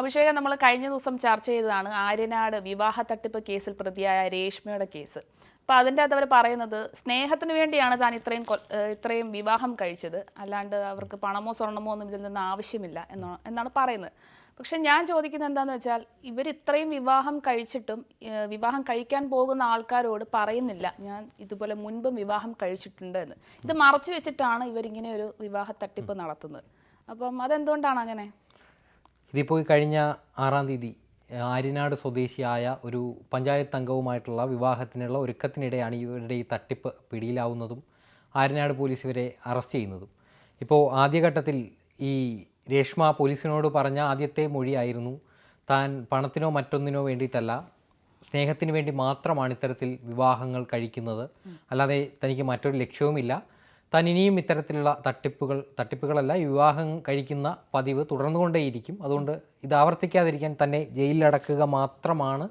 അഭിഷേകം നമ്മൾ കഴിഞ്ഞ ദിവസം ചർച്ച ചെയ്തതാണ് ആര്യനാട് വിവാഹ തട്ടിപ്പ് കേസിൽ പ്രതിയായ രേഷ്മയുടെ കേസ്. അപ്പോൾ അതിന്റെ അകത്ത് അവർ പറയുന്നത് സ്നേഹത്തിന് വേണ്ടിയാണ് താൻ ഇത്രയും ഇത്രയും വിവാഹം കഴിച്ചത്. അല്ലാണ്ട് അവർക്ക് പണമോ സ്വർണമോ ഒന്നും ഇതിൽ നിന്ന് ആവശ്യമില്ല എന്നാണ് എന്നാണ് പറയുന്നത്. പക്ഷെ ഞാൻ ചോദിക്കുന്നത് എന്താണെന്ന് വെച്ചാൽ ഇവർ ഇത്രയും വിവാഹം കഴിച്ചിട്ടും വിവാഹം കഴിക്കാൻ പോകുന്ന ആൾക്കാരോട് പറയുന്നില്ല. ഞാൻ ഇതുപോലെ മുൻപും വിവാഹം കഴിച്ചിട്ടുണ്ട് എന്ന്. ഇത് മറച്ചു വെച്ചിട്ടാണ് ഇവരിങ്ങനെ ഒരു വിവാഹ തട്ടിപ്പ് നടത്തുന്നത്. അപ്പം അതെന്തുകൊണ്ടാണ് അങ്ങനെ? ഇതിപ്പോൾ കഴിഞ്ഞ ആറാം തീയതി ആര്യനാട് സ്വദേശിയായ ഒരു പഞ്ചായത്ത് അംഗവുമായിട്ടുള്ള വിവാഹത്തിനുള്ള ഒരുക്കത്തിനിടെയാണ് ഇവരുടെ ഈ തട്ടിപ്പ് പിടിയിലാവുന്നതും ആര്യനാട് പോലീസ് ഇവരെ അറസ്റ്റ് ചെയ്യുന്നതും. ഇപ്പോൾ ആദ്യഘട്ടത്തിൽ ഈ രേഷ്മ പോലീസിനോട് പറഞ്ഞ ആദ്യത്തെ മൊഴിയായിരുന്നു താൻ പണത്തിനോ മറ്റൊന്നിനോ വേണ്ടിയിട്ടല്ല സ്നേഹത്തിന് വേണ്ടി മാത്രമാണ് ഇത്തരത്തിൽ വിവാഹങ്ങൾ കഴിക്കുന്നത്. അല്ലാതെ തനിക്ക് മറ്റൊരു ലക്ഷ്യവുമില്ല. താൻ ഇനിയും ഇത്തരത്തിലുള്ള തട്ടിപ്പുകൾ തട്ടിപ്പുകളല്ല വിവാഹം കഴിക്കുന്ന പതിവ് തുടർന്നുകൊണ്ടേയിരിക്കും. അതുകൊണ്ട് ഇത് ആവർത്തിക്കാതിരിക്കാൻ തന്നെ ജയിലിലടക്കുക മാത്രമാണ്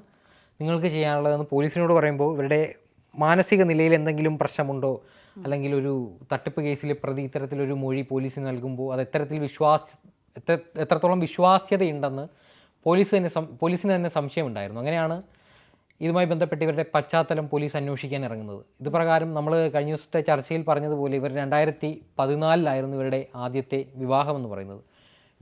നിങ്ങൾക്ക് ചെയ്യാനുള്ളതെന്ന് പോലീസിനോട് പറയുമ്പോൾ ഇവരുടെ മാനസിക നിലയിൽ എന്തെങ്കിലും പ്രശ്നമുണ്ടോ? അല്ലെങ്കിൽ ഒരു തട്ടിപ്പ് കേസിൽ പ്രതി ഇത്തരത്തിലൊരു മൊഴി പോലീസിന് നൽകുമ്പോൾ അത് എത്തരത്തിൽ വിശ്വാസ എത്ര എത്രത്തോളം വിശ്വാസ്യതയുണ്ടെന്ന് പോലീസ് തന്നെ പോലീസിന് തന്നെ സംശയമുണ്ടായിരുന്നു. അങ്ങനെയാണ് ഇതുമായി ബന്ധപ്പെട്ട് ഇവരുടെ പശ്ചാത്തലം പോലീസ് അന്വേഷിക്കാൻ ഇറങ്ങുന്നത്. ഇത് പ്രകാരം നമ്മൾ കഴിഞ്ഞ ദിവസത്തെ ചർച്ചയിൽ പറഞ്ഞതുപോലെ ഇവർ രണ്ടായിരത്തി പതിനാലിലായിരുന്നു ഇവരുടെ ആദ്യത്തെ വിവാഹം എന്ന് പറയുന്നത്.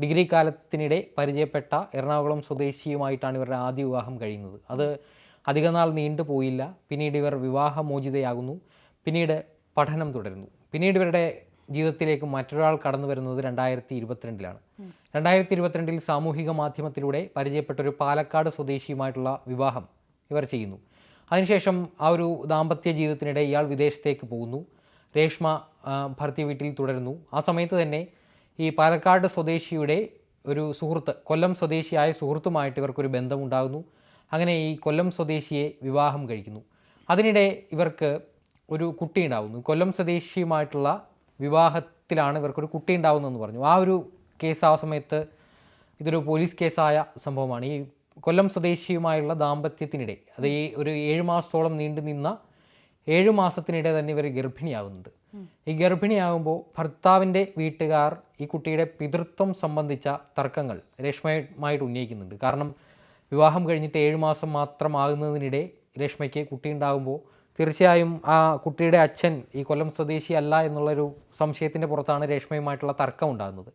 ഡിഗ്രി കാലത്തിനിടെ പരിചയപ്പെട്ട എറണാകുളം സ്വദേശിയുമായിട്ടാണ് ഇവരുടെ ആദ്യ വിവാഹം കഴിയുന്നത്. അത് അധികനാൾ നീണ്ടുപോയില്ല പിന്നീട് ഇവർ വിവാഹമോചിതയാകുന്നു. പിന്നീട് പഠനം തുടരുന്നു. പിന്നീട് ഇവരുടെ ജീവിതത്തിലേക്ക് മറ്റൊരാൾ കടന്നു വരുന്നത് രണ്ടായിരത്തി ഇരുപത്തിരണ്ടിലാണ് രണ്ടായിരത്തി ഇരുപത്തിരണ്ടിൽ സാമൂഹിക മാധ്യമത്തിലൂടെ പരിചയപ്പെട്ട ഒരു പാലക്കാട് സ്വദേശിയുമായിട്ടുള്ള വിവാഹം ഇവർ ചെയ്യുന്നു. അതിനുശേഷം ആ ഒരു ദാമ്പത്യ ജീവിതത്തിനിടെ ഇയാൾ വിദേശത്തേക്ക് പോകുന്നു. രേഷ്മ ഭർത്തി വീട്ടിൽ തുടരുന്നു. ആ സമയത്ത് തന്നെ ഈ പാലക്കാട് സ്വദേശിയുടെ ഒരു സുഹൃത്ത് കൊല്ലം സ്വദേശിയായ സുഹൃത്തുമായിട്ട് ഇവർക്കൊരു ബന്ധമുണ്ടാകുന്നു. അങ്ങനെ ഈ കൊല്ലം സ്വദേശിയെ വിവാഹം കഴിക്കുന്നു. അതിനിടെ ഇവർക്ക് ഒരു കുട്ടി ഉണ്ടാകുന്നു. കൊല്ലം സ്വദേശിയുമായിട്ടുള്ള വിവാഹത്തിലാണ് ഇവർക്കൊരു കുട്ടി ഉണ്ടാകുന്നതെന്ന് പറഞ്ഞു. ആ ഒരു കേസ് ആ സമയത്ത് ഇതൊരു പോലീസ് കേസായ സംഭവമാണ്. ഈ കൊല്ലം സ്വദേശിയുമായുള്ള ദാമ്പത്യത്തിനിടെ അത് ഈ ഒരു ഏഴ് മാസത്തോളം നീണ്ടു നിന്ന ഏഴു മാസത്തിനിടെ തന്നെ ഇവർ ഗർഭിണിയാകുന്നുണ്ട് ഈ ഗർഭിണിയാകുമ്പോൾ ഭർത്താവിന്റെ വീട്ടുകാർ ഈ കുട്ടിയുടെ പിതൃത്വം സംബന്ധിച്ച തർക്കങ്ങൾ രേഷ്മയുമായിട്ട് ഉന്നയിക്കുന്നുണ്ട്. കാരണം വിവാഹം കഴിഞ്ഞിട്ട് ഏഴു മാസം മാത്രമാകുന്നതിനിടെ രേഷ്മയ്ക്ക് കുട്ടി ഉണ്ടാകുമ്പോൾ തീർച്ചയായും ആ കുട്ടിയുടെ അച്ഛൻ ഈ കൊല്ലം സ്വദേശി അല്ല എന്നുള്ളൊരു സംശയത്തിന്റെ പുറത്താണ് രേഷ്മയുമായിട്ടുള്ള തർക്കം ഉണ്ടാകുന്നത്.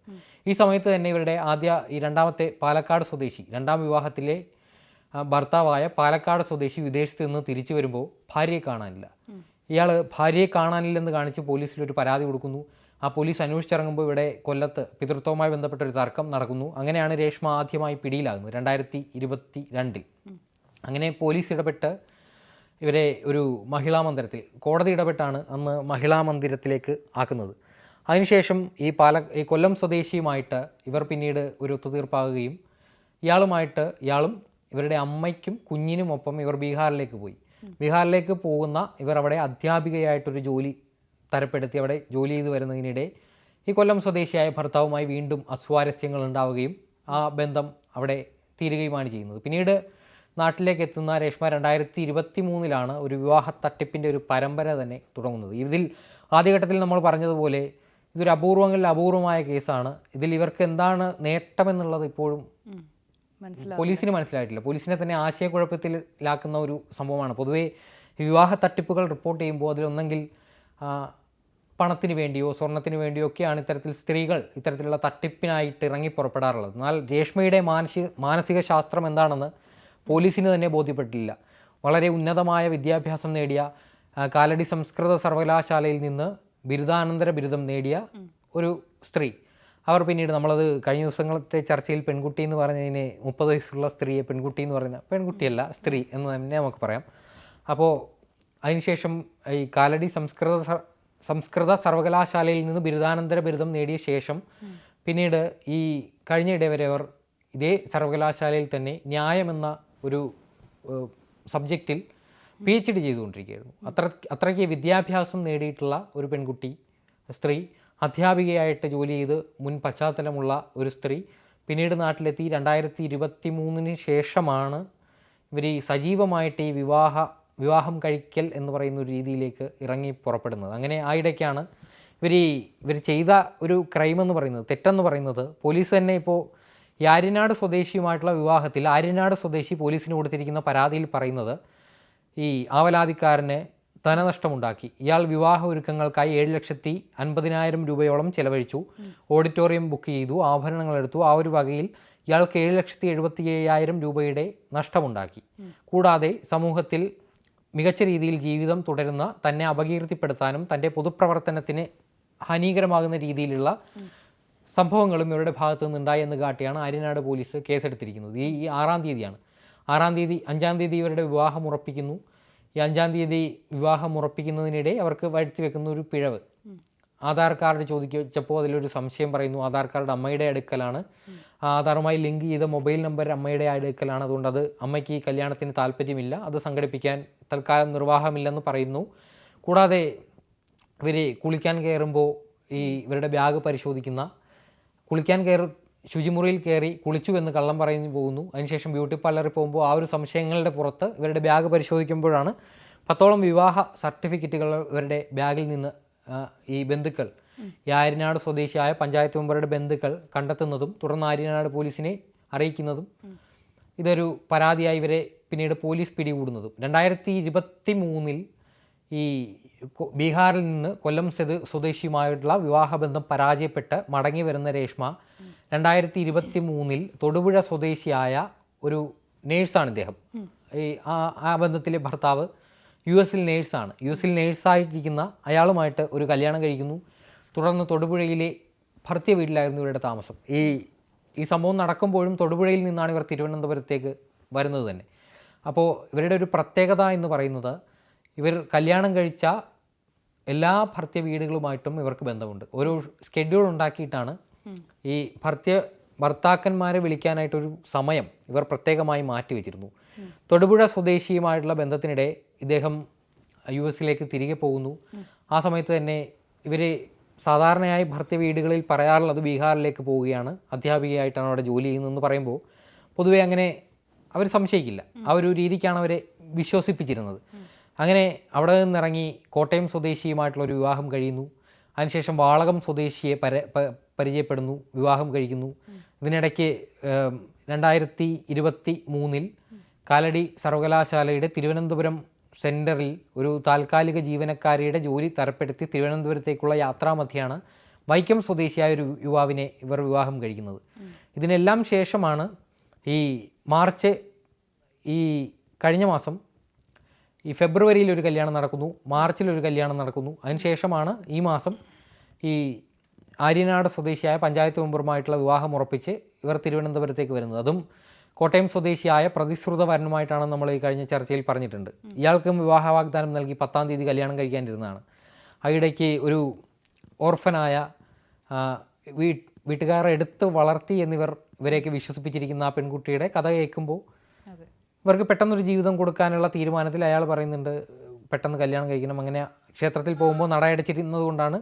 ഈ സമയത്ത് തന്നെ ഇവരുടെ ആദ്യ ഈ രണ്ടാമത്തെ പാലക്കാട് സ്വദേശി രണ്ടാം വിവാഹത്തിലെ ഭർത്താവായ പാലക്കാട് സ്വദേശി വിദേശത്ത് നിന്ന് തിരിച്ചു വരുമ്പോൾ ഭാര്യയെ കാണാനില്ല. ഇയാൾ ഭാര്യയെ കാണാനില്ലെന്ന് കാണിച്ച് പോലീസിൽ ഒരു പരാതി കൊടുക്കുന്നു. ആ പോലീസ് അന്വേഷിച്ചിറങ്ങുമ്പോൾ ഇവിടെ കൊല്ലത്ത് പിതൃത്വവുമായി ബന്ധപ്പെട്ട ഒരു തർക്കം നടക്കുന്നു. അങ്ങനെയാണ് രേഷ്മ ആദ്യമായി പിടിയിലാകുന്നത് രണ്ടായിരത്തി ഇരുപത്തി രണ്ടിൽ. അങ്ങനെ പോലീസ് ഇടപെട്ട് ഇവരെ ഒരു മഹിളാ മന്ദിരത്തിൽ കോടതി ഇടപെട്ടാണ് അന്ന് മഹിളാ മന്ദിരത്തിലേക്ക് ആക്കുന്നത്. അതിനുശേഷം ഈ പാല ഈ കൊല്ലം സ്വദേശിയുമായിട്ട് ഇവർ പിന്നീട് ഒരു ഒത്തുതീർപ്പാകുകയും ഇയാളുമായിട്ട് ഇയാളും ഇവരുടെ അമ്മയ്ക്കും കുഞ്ഞിനുമൊപ്പം ഇവർ ബീഹാറിലേക്ക് പോയി. ബീഹാറിലേക്ക് പോകുന്ന ഇവർ അവിടെ അധ്യാപികയായിട്ടൊരു ജോലി തരപ്പെടുത്തി അവിടെ ജോലി ചെയ്തു വരുന്നതിനിടെ ഈ കൊല്ലം സ്വദേശിയായ ഭർത്താവുമായി വീണ്ടും അസ്വാരസ്യങ്ങൾ ഉണ്ടാവുകയും ആ ബന്ധം അവിടെ തീരുകയുമാണ് ചെയ്യുന്നത്. പിന്നീട് നാട്ടിലേക്ക് എത്തുന്ന രേഷ്മ രണ്ടായിരത്തി ഇരുപത്തി മൂന്നിലാണ് ഒരു വിവാഹ തട്ടിപ്പിന്റെ ഒരു പരമ്പര തന്നെ തുടങ്ങുന്നത്. ഇതിൽ ആദ്യഘട്ടത്തിൽ നമ്മൾ പറഞ്ഞതുപോലെ ഇതൊരു അപൂർവങ്ങളിൽ അപൂർവമായ കേസാണ്. ഇതിൽ ഇവർക്ക് എന്താണ് നേട്ടമെന്നുള്ളത് ഇപ്പോഴും പോലീസിന് മനസ്സിലായിട്ടില്ല. പോലീസിനെ തന്നെ ആശയക്കുഴപ്പത്തിലാക്കുന്ന ഒരു സംഭവമാണ്. പൊതുവേ വിവാഹ തട്ടിപ്പുകൾ റിപ്പോർട്ട് ചെയ്യുമ്പോൾ അതിലൊന്നെങ്കിൽ പണത്തിന് വേണ്ടിയോ സ്വർണത്തിന് വേണ്ടിയോ ഒക്കെയാണ് ഇത്തരത്തിൽ സ്ത്രീകൾ ഇത്തരത്തിലുള്ള തട്ടിപ്പിനായിട്ട് ഇറങ്ങി പുറപ്പെടാറുള്ളത്. എന്നാൽ രേഷ്മയുടെ മാനസിക മാനസിക ശാസ്ത്രം എന്താണെന്ന് പോലീസിന് തന്നെ ബോധ്യപ്പെട്ടില്ല വളരെ ഉന്നതമായ വിദ്യാഭ്യാസം നേടിയ കാലടി സംസ്കൃത സർവകലാശാലയിൽ നിന്ന് ബിരുദാനന്തര ബിരുദം നേടിയ ഒരു സ്ത്രീ. അവർ പിന്നീട് നമ്മളത് കഴിഞ്ഞ ദിവസങ്ങളത്തെ ചർച്ചയിൽ പെൺകുട്ടി എന്ന് പറഞ്ഞതിനെ മുപ്പത് വയസ്സുള്ള സ്ത്രീയെ പെൺകുട്ടി എന്ന് പറയുന്ന പെൺകുട്ടിയല്ല സ്ത്രീ എന്ന് തന്നെ നമുക്ക് പറയാം. അപ്പോൾ അതിനുശേഷം ഈ കാലടി സംസ്കൃത സംസ്കൃത സർവകലാശാലയിൽ നിന്ന് ബിരുദാനന്തര ബിരുദം നേടിയ ശേഷം പിന്നീട് ഈ കഴിഞ്ഞ വരെ അവർ ഇതേ സർവകലാശാലയിൽ തന്നെ ന്യായം എന്ന ഒരു സബ്ജക്റ്റിൽ പി എച്ച് ഡി ചെയ്തുകൊണ്ടിരിക്കുകയായിരുന്നു. അത്ര അത്രയ്ക്ക് വിദ്യാഭ്യാസം നേടിയിട്ടുള്ള ഒരു പെൺകുട്ടി സ്ത്രീ അധ്യാപികയായിട്ട് ജോലി ചെയ്ത് മുൻ പശ്ചാത്തലമുള്ള ഒരു സ്ത്രീ പിന്നീട് നാട്ടിലെത്തി. രണ്ടായിരത്തി ഇരുപത്തി മൂന്നിന് ശേഷമാണ് ഇവർ ഈ സജീവമായിട്ട് ഈ വിവാഹ വിവാഹം കഴിക്കൽ എന്ന് പറയുന്ന ഒരു രീതിയിലേക്ക് ഇറങ്ങി പുറപ്പെടുന്നത്. അങ്ങനെ ആ ഇടയ്ക്കാണ് ഇവർ ഇവർ ചെയ്ത ഒരു ക്രൈം എന്ന് പറയുന്നത് തെറ്റെന്ന് പറയുന്നത്. പോലീസ് തന്നെ ഇപ്പോൾ ഈ ആര്യനാട് സ്വദേശിയുമായിട്ടുള്ള വിവാഹത്തിൽ ആര്യനാട് സ്വദേശി പോലീസിന് കൊടുത്തിരിക്കുന്ന പരാതിയിൽ പറയുന്നത് ഈ ആവലാതിക്കാരന് ധനനഷ്ടമുണ്ടാക്കി. ഇയാൾ വിവാഹ ഒരുക്കങ്ങൾക്കായി ഏഴ് ലക്ഷത്തി അൻപതിനായിരം രൂപയോളം ചെലവഴിച്ചു. ഓഡിറ്റോറിയം ബുക്ക് ചെയ്തു ആഭരണങ്ങൾ എടുത്തു. ആ ഒരു വകയിൽ ഇയാൾക്ക് ഏഴ് ലക്ഷത്തി എഴുപത്തി അയ്യായിരം രൂപയുടെ നഷ്ടമുണ്ടാക്കി. കൂടാതെ സമൂഹത്തിൽ മികച്ച രീതിയിൽ ജീവിതം തുടരുന്ന തന്നെ അപകീർത്തിപ്പെടുത്താനും തന്റെ പൊതുപ്രവർത്തനത്തിന് ഹാനികരമാകുന്ന രീതിയിലുള്ള സംഭവങ്ങളും ഇവരുടെ ഭാഗത്തു നിന്നുണ്ടായി എന്ന് കാട്ടിയാണ് ആര്യനാട് പോലീസ് കേസെടുത്തിരിക്കുന്നത്. ഈ ഈ ആറാം തീയതിയാണ്. ആറാം തീയതി അഞ്ചാം തീയതി ഇവരുടെ വിവാഹം ഉറപ്പിക്കുന്നു. ഈ അഞ്ചാം തീയതി വിവാഹം ഉറപ്പിക്കുന്നതിനിടെ അവർക്ക് വരുത്തി വെക്കുന്ന ഒരു പിഴവ്. ആധാർ കാർഡ് ചോദിച്ചപ്പോൾ അതിലൊരു സംശയം പറയുന്നു. ആധാർ കാർഡ് അമ്മയുടെ അടുക്കലാണ്. ആധാറുമായി ലിങ്ക് ചെയ്ത മൊബൈൽ നമ്പർ അമ്മയുടെ അടുക്കലാണ്. അതുകൊണ്ട് അത് അമ്മയ്ക്ക് ഈ കല്യാണത്തിന് താല്പര്യമില്ല. അത് സംഘടിപ്പിക്കാൻ തൽക്കാലം നിർവാഹമില്ലെന്ന് പറയുന്നു. കൂടാതെ ഇവർ കുളിക്കാൻ കയറുമ്പോൾ ഈ ഇവരുടെ ബാഗ് പരിശോധിക്കുന്ന കുളിക്കാൻ കയറി ശുചിമുറിയിൽ കയറി കുളിച്ചു എന്ന് കള്ളം പറഞ്ഞു പോകുന്നു. അതിനുശേഷം ബ്യൂട്ടി പാർലറിൽ പോകുമ്പോൾ ആ ഒരു സംശയങ്ങളുടെ പുറത്ത് ഇവരുടെ ബാഗ് പരിശോധിക്കുമ്പോഴാണ് പത്തോളം വിവാഹ സർട്ടിഫിക്കറ്റുകൾ ഇവരുടെ ബാഗിൽ നിന്ന് ഈ ബന്ധുക്കൾ ഈ ആര്യനാട് സ്വദേശിയായ പഞ്ചായത്ത് മെമ്പറുടെ ബന്ധുക്കൾ കണ്ടെത്തുന്നതും തുടർന്ന് ആര്യനാട് പോലീസിനെ അറിയിക്കുന്നതും ഇതൊരു പരാതിയായി ഇവരെ പിന്നീട് പോലീസ് പിടികൂടുന്നതും. രണ്ടായിരത്തി ഇരുപത്തി മൂന്നിൽ ഈ ബീഹാറിൽ നിന്ന് കൊല്ലം സ്വദേ സ്വദേശിയുമായിട്ടുള്ള വിവാഹബന്ധം പരാജയപ്പെട്ട് മടങ്ങി വരുന്ന രേഷ്മ രണ്ടായിരത്തി ഇരുപത്തി മൂന്നിൽ തൊടുപുഴ സ്വദേശിയായ ഒരു നേഴ്സാണ് ഇദ്ദേഹം. ഈ ആ ആ ബന്ധത്തിലെ ഭർത്താവ് യു എസിൽ നേഴ്സാണ്. യു എസിൽ നേഴ്സായിട്ടിരിക്കുന്ന അയാളുമായിട്ട് ഒരു കല്യാണം കഴിക്കുന്നു. തുടർന്ന് തൊടുപുഴയിലെ ഭർത്തിയ വീട്ടിലായിരുന്നു ഇവരുടെ താമസം. ഈ ഈ സംഭവം നടക്കുമ്പോഴും തൊടുപുഴയിൽ നിന്നാണ് ഇവർ തിരുവനന്തപുരത്തേക്ക് വരുന്നത് തന്നെ. അപ്പോൾ ഇവരുടെ ഒരു പ്രത്യേകത എന്ന് പറയുന്നത് ഇവർ കല്യാണം കഴിച്ച എല്ലാ ഭർത്യ വീടുകളുമായിട്ടും ഇവർക്ക് ബന്ധമുണ്ട്. ഒരു സ്കെഡ്യൂൾ ഉണ്ടാക്കിയിട്ടാണ് ഈ ഭർത്തിയ ഭർത്താക്കന്മാരെ വിളിക്കാനായിട്ടൊരു സമയം ഇവർ പ്രത്യേകമായി മാറ്റി വെച്ചിരുന്നു. തൊടുപുഴ സ്വദേശിയുമായിട്ടുള്ള ബന്ധത്തിനിടെ ഇദ്ദേഹം യു എസിലേക്ക് തിരികെ പോകുന്നു. ആ സമയത്ത് തന്നെ ഇവർ സാധാരണയായി ഭർത്തിയ വീടുകളിൽ പറയാറുള്ളത് ബീഹാറിലേക്ക് പോവുകയാണ്. അധ്യാപികയായിട്ടാണ് അവിടെ ജോലി ചെയ്യുന്നതെന്ന് പറയുമ്പോൾ പൊതുവെ അങ്ങനെ അവർ സംശയിക്കില്ല. ആ ഒരു രീതിക്കാണ് അവരെ വിശ്വസിപ്പിച്ചിരുന്നത്. അങ്ങനെ അവിടെ നിന്നിറങ്ങി കോട്ടയം സ്വദേശിയുമായിട്ടുള്ള ഒരു വിവാഹം കഴിയുന്നു. അതിനുശേഷം വാളകം സ്വദേശിയെ പര പരിചയപ്പെടുന്നു വിവാഹം കഴിക്കുന്നു. ഇതിനിടയ്ക്ക് രണ്ടായിരത്തി ഇരുപത്തി മൂന്നിൽ കാലടി സർവകലാശാലയുടെ തിരുവനന്തപുരം സെന്ററിൽ ഒരു താൽക്കാലിക ജീവനക്കാരിയുടെ ജോലി തരപ്പെടുത്തി തിരുവനന്തപുരത്തേക്കുള്ള യാത്രാമധ്യയാണ് വൈക്കം സ്വദേശിയായ ഒരു യുവാവിനെ ഇവർ വിവാഹം കഴിക്കുന്നത്. ഇതിനെല്ലാം ശേഷമാണ് ഈ മാർച്ച് ഈ കഴിഞ്ഞ മാസം ഈ ഫെബ്രുവരിയിൽ ഒരു കല്യാണം നടക്കുന്നു മാർച്ചിൽ ഒരു കല്യാണം നടക്കുന്നു. അതിനുശേഷമാണ് ഈ മാസം ഈ ആര്യനാട് സ്വദേശിയായ പഞ്ചായത്ത് മെമ്പറുമായിട്ടുള്ള വിവാഹം ഉറപ്പിച്ച് ഇവർ തിരുവനന്തപുരത്തേക്ക് വരുന്നത്. അതും കോട്ടയം സ്വദേശിയായ പ്രതിശ്രുത വരനുമായിട്ടാണ് നമ്മൾ ഈ കഴിഞ്ഞ ചർച്ചയിൽ പറഞ്ഞിട്ടുണ്ട്. ഇയാൾക്കും വിവാഹ വാഗ്ദാനം നൽകി പത്താം തീയതി കല്യാണം കഴിക്കാനിരുന്നതാണ്. അയിടയ്ക്ക് ഒരു ഓർഫനായ ആ, വീ വീട്ടുകാർ എടുത്ത് വളർത്തി എന്നിവർ ഇവരെയൊക്കെ വിശ്വസിപ്പിച്ചിരിക്കുന്ന ആ പെൺകുട്ടിയുടെ കഥ കേൾക്കുമ്പോൾ ഇവർക്ക് പെട്ടെന്നൊരു ജീവിതം കൊടുക്കാനുള്ള തീരുമാനത്തിൽ അയാൾ പറയുന്നുണ്ട് പെട്ടെന്ന് കല്യാണം കഴിക്കണം. അങ്ങനെ ക്ഷേത്രത്തിൽ പോകുമ്പോൾ നടയടച്ചിരുന്നത് കൊണ്ടാണ്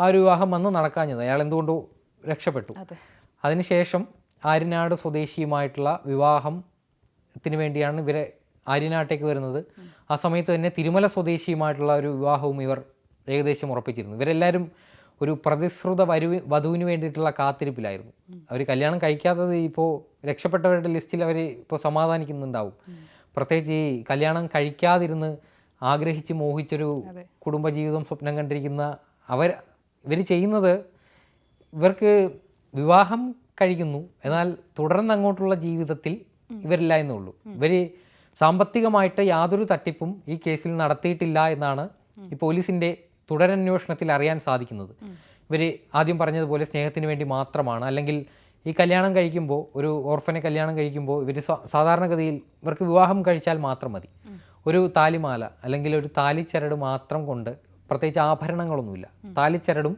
ആ ഒരു വിവാഹം വന്ന് നടക്കാഞ്ഞത്. അയാൾ എന്തുകൊണ്ടോ രക്ഷപ്പെട്ടു. അതെ. അതിനുശേഷം ആര്യനാട് സ്വദേശിയുമായിട്ടുള്ള വിവാഹത്തിന് വേണ്ടിയാണ് ഇവരെ ആര്യനാട്ടേക്ക് വരുന്നത്. ആ സമയത്ത് തന്നെ തിരുമല സ്വദേശിയുമായിട്ടുള്ള ഒരു വിവാഹവും ഇവർ ഏകദേശം ഉറപ്പിച്ചിരുന്നു. ഇവരെല്ലാവരും ഒരു പ്രതിശ്രുത വരു വധുവിന് വേണ്ടിയിട്ടുള്ള കാത്തിരിപ്പിലായിരുന്നു. അവർ കല്യാണം കഴിക്കാത്തത് ഇപ്പോൾ രക്ഷപ്പെട്ടവരുടെ ലിസ്റ്റിൽ അവർ ഇപ്പോൾ സമാധാനിക്കുന്നുണ്ടാവും. പ്രത്യേകിച്ച് ഈ കല്യാണം കഴിക്കാതിരുന്ന് ആഗ്രഹിച്ച് മോഹിച്ചൊരു കുടുംബജീവിതം സ്വപ്നം കണ്ടിരിക്കുന്ന അവർ ഇവർ ചെയ്യുന്നത് ഇവർക്ക് വിവാഹം കഴിക്കുന്നു. എന്നാൽ തുടർന്ന് അങ്ങോട്ടുള്ള ജീവിതത്തിൽ ഇവരില്ല എന്നുള്ളൂ. ഇവർ സാമ്പത്തികമായിട്ട് യാതൊരു തട്ടിപ്പും ഈ കേസിൽ നടത്തിയിട്ടില്ല എന്നാണ് ഈ പോലീസിന്റെ തുടരന്വേഷണത്തിൽ അറിയാൻ സാധിക്കുന്നത്. ഇവർ ആദ്യം പറഞ്ഞതുപോലെ സ്നേഹത്തിന് വേണ്ടി മാത്രമാണ്. അല്ലെങ്കിൽ ഈ കല്യാണം കഴിക്കുമ്പോൾ ഒരു ഓർഫനെ കല്യാണം കഴിക്കുമ്പോൾ ഇവർ സാധാരണഗതിയിൽ ഇവർക്ക് വിവാഹം കഴിച്ചാൽ മാത്രം മതി. ഒരു താലിമാല അല്ലെങ്കിൽ ഒരു താലിച്ചരട് മാത്രം കൊണ്ട് പ്രത്യേകിച്ച് ആഭരണങ്ങളൊന്നുമില്ല. താലിച്ചരടും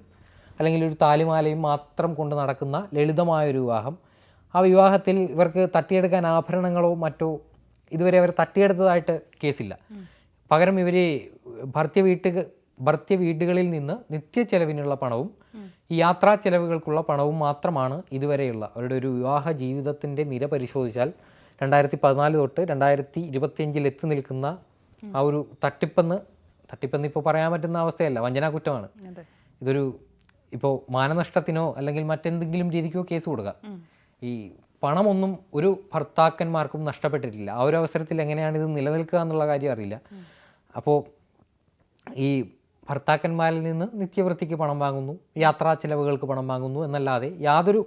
അല്ലെങ്കിൽ ഒരു താലിമാലയും മാത്രം കൊണ്ട് നടക്കുന്ന ലളിതമായ ഒരു വിവാഹം. ആ വിവാഹത്തിൽ ഇവർക്ക് തട്ടിയെടുക്കാൻ ആഭരണങ്ങളോ മറ്റോ ഇതുവരെ അവർ തട്ടിയെടുത്തതായിട്ട് കേസില്ല. പകരം ഇവർ ഭർത്തി വീട്ട് ഭർത്തൃ വീടുകളിൽ നിന്ന് നിത്യ ചെലവിനുള്ള പണവും ഈ യാത്രാ ചെലവുകൾക്കുള്ള പണവും മാത്രമാണ് ഇതുവരെയുള്ള അവരുടെ ഒരു വിവാഹ ജീവിതത്തിന്റെ നിര പരിശോധിച്ചാൽ രണ്ടായിരത്തി പതിനാല് തൊട്ട് രണ്ടായിരത്തി ഇരുപത്തിയഞ്ചിൽ എത്തി നിൽക്കുന്ന ആ ഒരു തട്ടിപ്പെന്ന് തട്ടിപ്പെന്ന് ഇപ്പോൾ പറയാൻ പറ്റുന്ന അവസ്ഥയല്ല വഞ്ചനാ കുറ്റമാണ്. ഇതൊരു ഇപ്പോൾ മാനനഷ്ടത്തിനോ അല്ലെങ്കിൽ മറ്റെന്തെങ്കിലും രീതിക്കോ കേസ് കൊടുക്കുക. ഈ പണമൊന്നും ഒരു ഭർത്താക്കന്മാർക്കും നഷ്ടപ്പെട്ടിട്ടില്ല. ആ ഒരു അവസരത്തിൽ എങ്ങനെയാണ് ഇത് നിലനിൽക്കുക എന്നുള്ള കാര്യം അറിയില്ല. അപ്പോൾ ഈ ഭർത്താക്കന്മാരിൽ നിന്ന് നിത്യവൃത്തിക്ക് പണം വാങ്ങുന്നു യാത്രാ ചിലവുകൾക്ക് പണം വാങ്ങുന്നു എന്നല്ലാതെ യാതൊരു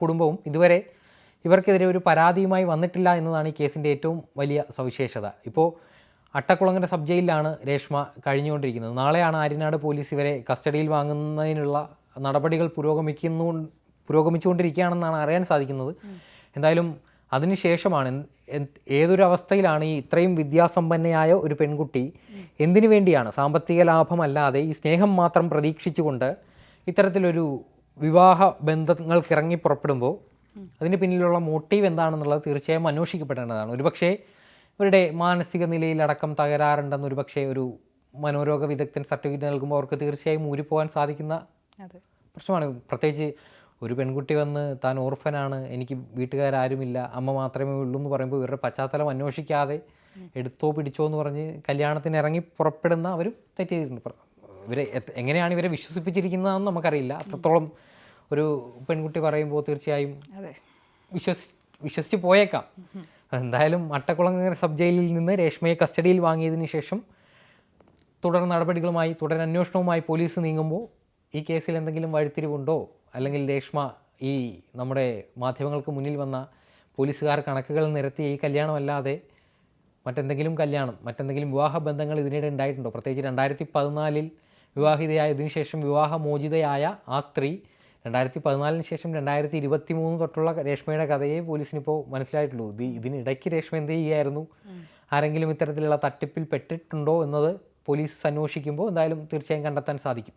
കുടുംബവും ഇതുവരെ ഇവർക്കെതിരെ ഒരു പരാതിയുമായി വന്നിട്ടില്ല എന്നതാണ് ഈ കേസിന്റെ ഏറ്റവും വലിയ സവിശേഷത. ഇപ്പോൾ അട്ടക്കുളങ്ങര സബ് ജയിലിലാണ് രേഷ്മ കഴിഞ്ഞുകൊണ്ടിരിക്കുന്നത്. നാളെയാണ് ആര്യനാട് പോലീസ് ഇവരെ കസ്റ്റഡിയിൽ വാങ്ങുന്നതിനുള്ള നടപടികൾ പുരോഗമിക്കുന്നു പുരോഗമിച്ചുകൊണ്ടിരിക്കുകയാണെന്നാണ് അറിയാൻ സാധിക്കുന്നത്. എന്തായാലും അതിനുശേഷമാണ് ഏതൊരു അവസ്ഥയിലാണ് ഈ ഇത്രയും വിദ്യാസമ്പന്നയായ ഒരു പെൺകുട്ടി എന്തിനു വേണ്ടിയാണ്? സാമ്പത്തിക ലാഭമല്ലാതെ ഈ സ്നേഹം മാത്രം പ്രതീക്ഷിച്ചുകൊണ്ട് ഇത്തരത്തിലൊരു വിവാഹ ബന്ധങ്ങൾക്ക് ഇറങ്ങി പുറപ്പെടുമ്പോൾ അതിന് പിന്നിലുള്ള മോട്ടീവ് എന്താണെന്നുള്ളത് തീർച്ചയായും അന്വേഷിക്കപ്പെടേണ്ടതാണ്. ഒരുപക്ഷേ ഇവരുടെ മാനസിക നിലയിലടക്കം തകരാറുണ്ടെന്ന് ഒരുപക്ഷെ ഒരു മനോരോഗ വിദഗ്ധൻ സർട്ടിഫിക്കറ്റ് നൽകുമ്പോൾ അവർക്ക് തീർച്ചയായും ഊരിപ്പോകാൻ സാധിക്കുന്ന പ്രശ്നമാണ്. പ്രത്യേകിച്ച് ഒരു പെൺകുട്ടി വന്ന് താൻ ഓർഫനാണ് എനിക്ക് വീട്ടുകാരാരുമില്ല അമ്മ മാത്രമേ ഉള്ളൂ എന്ന് പറയുമ്പോൾ ഇവരുടെ പശ്ചാത്തലം അന്വേഷിക്കാതെ എടുത്തോ പിടിച്ചോ എന്ന് പറഞ്ഞ് കല്യാണത്തിന് ഇറങ്ങി പുറപ്പെടുന്ന അവരും തെറ്റ് ചെയ്തിട്ടുണ്ട്. ഇവരെ എങ്ങനെയാണ് ഇവരെ വിശ്വസിപ്പിച്ചിരിക്കുന്നതെന്ന് നമുക്കറിയില്ല. അത്രത്തോളം ഒരു പെൺകുട്ടി പറയുമ്പോൾ തീർച്ചയായും വിശ്വസി വിശ്വസിച്ച് പോയേക്കാം. എന്തായാലും അട്ടക്കുളങ്ങര സബ് ജയിലിൽ നിന്ന് രേഷ്മയെ കസ്റ്റഡിയിൽ വാങ്ങിയതിന് ശേഷം തുടർ നടപടികളുമായി തുടരന്വേഷണവുമായി പോലീസ് നീങ്ങുമ്പോൾ ഈ കേസിൽ എന്തെങ്കിലും വഴിത്തിരിവുണ്ടോ? അല്ലെങ്കിൽ രേഷ്മ ഈ നമ്മുടെ മാധ്യമങ്ങൾക്ക് മുന്നിൽ വന്ന പോലീസുകാർ കണക്കുകൾ നിരത്തിയ ഈ കല്യാണമല്ലാതെ മറ്റെന്തെങ്കിലും കല്യാണം മറ്റെന്തെങ്കിലും വിവാഹ ബന്ധങ്ങൾ ഇതിനിടെ ഉണ്ടായിട്ടുണ്ടോ? പ്രത്യേകിച്ച് രണ്ടായിരത്തി പതിനാലിൽ വിവാഹിതയായതിനു ശേഷം വിവാഹമോചിതയായ ആ സ്ത്രീ രണ്ടായിരത്തി പതിനാലിന് ശേഷം രണ്ടായിരത്തി ഇരുപത്തി മൂന്ന് തൊട്ടുള്ള രേഷ്മയുടെ കഥയെ പോലീസിനിപ്പോൾ മനസ്സിലായിട്ടുള്ളൂ. ഇത് ഇതിനിടയ്ക്ക് രേഷ്മ എന്ത് ചെയ്യുകയായിരുന്നു? ആരെങ്കിലും ഇത്തരത്തിലുള്ള തട്ടിപ്പിൽ പെട്ടിട്ടുണ്ടോ എന്നത് പോലീസ് അന്വേഷിക്കുമ്പോൾ എന്തായാലും തീർച്ചയായും കണ്ടെത്താൻ സാധിക്കും.